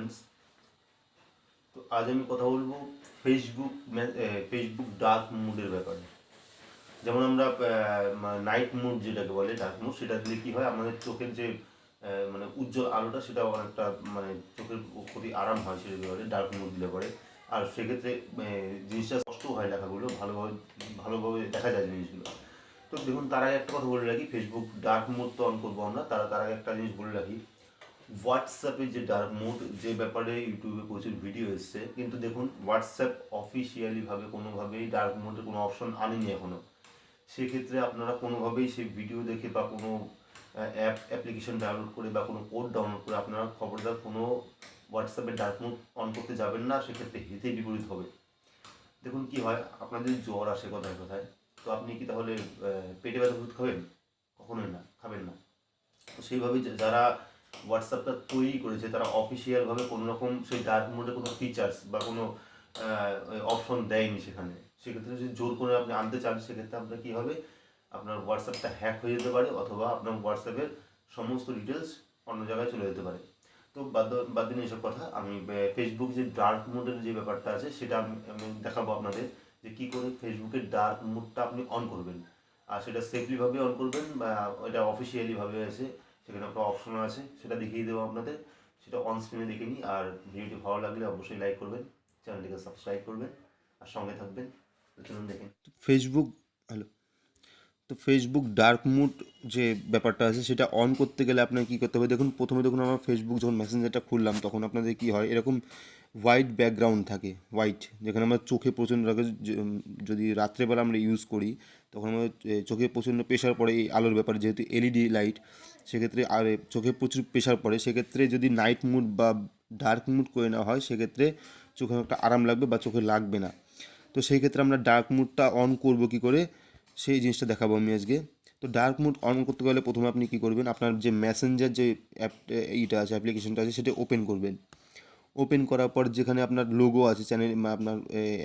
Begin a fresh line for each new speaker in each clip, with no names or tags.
Friends তো আজ আমি কথা বলব ফেসবুক ফেসবুক ডার্ক মুডের ব্যাপারে। যেমন আমরা নাইট মুড যেটাকে বলে ডার্ক মুড সেটা দিলে কি হয়, আমাদের চোখের যে মানে উজ্জ্বল আলোটা, সেটা অনেকটা মানে চোখের ক্ষতি আরাম হয় সেটা বলে ডার্ক মুড দিলে পরে আর সেক্ষেত্রে জিনিসটা কষ্ট হয় লেখাগুলো, ভালোভাবে ভালোভাবে দেখা যায় জিনিসগুলো। তো দেখুন, তার আগে একটা কথা বলে রাখি ফেসবুক ডার্ক মোড তো অন করব আমরা, তার তার আগে একটা জিনিস বলে রাখি। হোয়াটসঅ্যাপে যে ডার্ক মোড যে ব্যাপারে ইউটিউবে প্রচুর ভিডিও এসছে, কিন্তু দেখুন হোয়াটসঅ্যাপ অফিসিয়ালিভাবে কোনোভাবেই ডার্ক মোডের কোনো অপশন আনেনি এখনও সেক্ষেত্রে আপনারা কোনোভাবেই সেই ভিডিও দেখে বা কোনো অ্যাপ অ্যাপ্লিকেশন ডাউনলোড করে বা কোনো কোড ডাউনলোড করে আপনারা খবরদার কোনো হোয়াটসঅ্যাপে ডার্ক মোড অন করতে যাবেন না, সেক্ষেত্রে হিতে বিপরীত হবে। দেখুন কি হয়, আপনাদের জ্বর আসে কথায় কথায়, তো আপনি কি তাহলে পেটে ব্যথা ওষুধ খাবেন? কখনোই না, খাবেন না। সেইভাবে যারা হোয়াটসঅ্যাপটা তৈরি করেছে, তারা অফিসিয়ালভাবে কোনো রকম সেই ডার্ক মোডে কোনো ফিচার্স বা কোনো অপশন দেয়নি সেখানে। সেক্ষেত্রে যদি জোর করে আপনি আনতে চান, সেক্ষেত্রে আপনার কী হবে? আপনার হোয়াটসঅ্যাপটা হ্যাক হয়ে যেতে পারে অথবা আপনার হোয়াটসঅ্যাপের সমস্ত ডিটেলস অন্য জায়গায় চলে যেতে পারে। তো বাদ বাদ দিন এসব কথা। আমি ফেসবুক যে ডার্ক মোডের যে ব্যাপারটা আছে, সেটা আমি আমি দেখাবো আপনাদের যে কী করে ফেসবুকের ডার্ক মোডটা আপনি অন করবেন। আর সেটা সেফলিভাবে অন করবেন বা ওইটা অফিসিয়ালিভাবে আছে সেখানে একটা অপশন আছে, সেটা দেখিয়ে দেবো আপনাদের। সেটা অন স্ক্রিনে দেখে নিই আর ভিডিওটি ভালো লাগলে অবশ্যই লাইক করবেন চ্যানেলটিকে সাবস্ক্রাইব করবেন, আর সঙ্গে থাকবেন। চলুন দেখেন
ফেসবুক হ্যালো তো ফেসবুক ডার্ক মুড যে ব্যাপারটা আছে, সেটা অন করতে গেলে আপনার কী করতে হবে? দেখুন, প্রথমে দেখুন আমার ফেসবুক যখন মেসেঞ্জারটা খুললাম, তখন আপনাদের কী হয়, এরকম হোয়াইট ব্যাকগ্রাউন্ড থাকে হোয়াইট যেখানে আমার চোখে প্রচণ্ড য- যদি রাত্রেবেলা আমরা ইউজ করি, তখন আমাদের চোখে প্রচণ্ড প্রেশার পড়ে এই আলোর ব্যাপারে, যেহেতু এলইডি লাইট সেক্ষেত্রে আর চোখে প্রচুর প্রেশার পড়ে, সেক্ষেত্রে যদি নাইট মুড বা ডার্ক মুড করে নেওয়া হয়, সেক্ষেত্রে চোখে একটা আরাম লাগবে বা চোখে লাগবে না। তো সেই ক্ষেত্রে আমরা ডার্ক মুডটা অন করব কি করে? সেই জিনিসটা দেখাবো আমি আজকে। তো ডার্ক মুড অন করতে গেলে প্রথমে আপনি কি করবেন? আপনার যে মেসেঞ্জার যে অ্যাপ এইটা আছে অ্যাপ্লিকেশনটা আছে, সেটা ওপেন করবেন। ওপেন করার পর যেখানে আপনার লোগো আছে চ্যানেল আপনার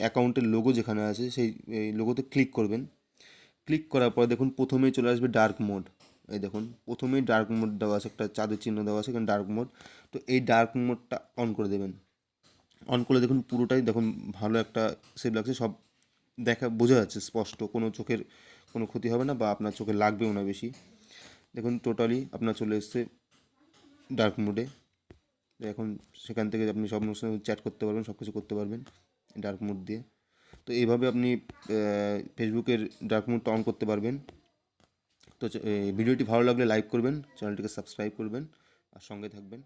অ্যাকাউন্টের লোগো যেখানে আছে, সেই লোগোতে ক্লিক করবেন। ক্লিক করার পর দেখুন প্রথমেই চলে আসবে ডার্ক মোড এই দেখুন, প্রথমেই ডার্ক মোড দেওয়া আছে, একটা চাঁদের চিহ্ন দেওয়া আছে, এখানে ডার্ক মোড তো এই ডার্ক মোডটা অন করে দেবেন। অন করলে দেখুন পুরোটাই, দেখুন ভালো একটা সেভ লাগছে, সব দেখা, বোঝা যাচ্ছে স্পষ্ট, কোনো চোখের কোনো ক্ষতি হবে না বা আপনার চোখে লাগবেও না বেশি। দেখুন টোটালি আপনার চলে এসছে ডার্ক মুডে এখন সেখান থেকে আপনি সব সঙ্গে চ্যাট করতে পারবেন সব কিছু করতে পারবেন ডার্ক মুড দিয়ে। তো এইভাবে আপনি ফেসবুকের ডার্ক মোডটা অন করতে পারবেন। তো ভিডিওটি ভালো লাগলে লাইক করবেন চ্যানেলটিকে সাবস্ক্রাইব করবেন, আর সঙ্গে থাকবেন।